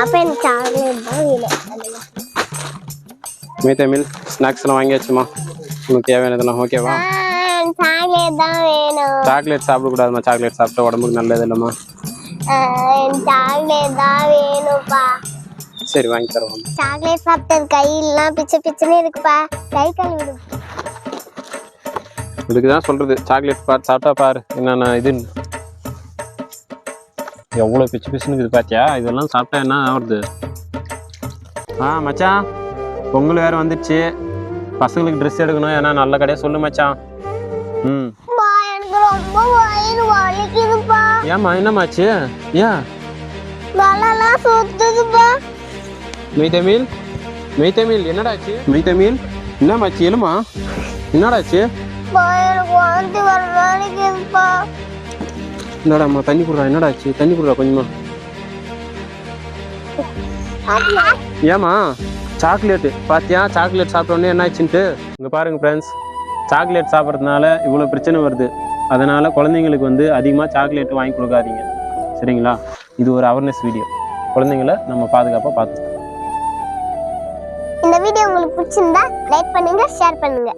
அப்ப எனக்கு சாக்லேட் தான் வேணும் மீ தமிழ் ஸ்நாக்ஸ் எல்லாம் வாங்கியாச்சுமா? உனக்கு தேவையானதெல்லாம் ஓகேவா சாக்லேட் தான் வேணும். சாக்லேட் சாப்பிடக்கூடாதுமா சாக்லேட் சாப்பிட்டா உடம்புக்கு நல்லது இல்லைம்மா. சாக்லேட் தான் வேணும்ப்பா சரி வாங்கி தருவோம். சாக்லேட் சாப்பிட்டது கையெல்லாம் பிச்சை பிச்சுன்னு இருக்குப்பா. கை கழுவிடு இதுக்கு தான் சொல்றது சாக்லேட் பார் சாப்பிட்டா பாரு என்னென்ன இதுன்னு. எவ்வளோ பிச்சு பிச்சுன்னு இருக்குது பாத்தியா? இதெல்லாம் சாப்பிட்டா என்ன ஆகுறது? ஆ மச்சான் பொங்கல் வேறு வந்துடுச்சு. பசங்களுக்கு ட்ரெஸ் எடுக்கணும் ஏன்னா நல்ல கடையாக சொல்லு மச்சான். ம். பா எனக்கு ரொம்ப வயிறு வலிக்குதுப்பா. ஏம்மா என்னம்மாச்சு? ஏன் மெய் தமிழ் மெய் தமிழ் என்னடாச்சு? மெய் தமிழ் என்னம்மாச்சு எழுமா? என்னடாச்சு? என்னடாம்மா தண்ணி குடுறா? என்னடாச்சு தண்ணி குடுறா கொஞ்சமா? ஏமா சாக்லேட்டு பாத்தியா? சாக்லேட் சாப்பிட்டோன்னே என்ன ஆச்சுன்ட்டு இங்கே பாருங்க ஃப்ரெண்ட்ஸ் சாக்லேட் சாப்பிட்றதுனால இவ்வளோ பிரச்சனை வருது. அதனால குழந்தைங்களுக்கு வந்து அதிகமாக சாக்லேட் வாங்கி கொடுக்காதீங்க. சரிங்களா? இது ஒரு அவேர்னஸ் வீடியோ குழந்தைங்கள நம்ம பாதுகாப்பாக பார்த்துக்கலாம். இந்த வீடியோ உங்களுக்கு பிடிச்சிருந்தா லைக் பண்ணுங்க ஷேர் பண்ணுங்க.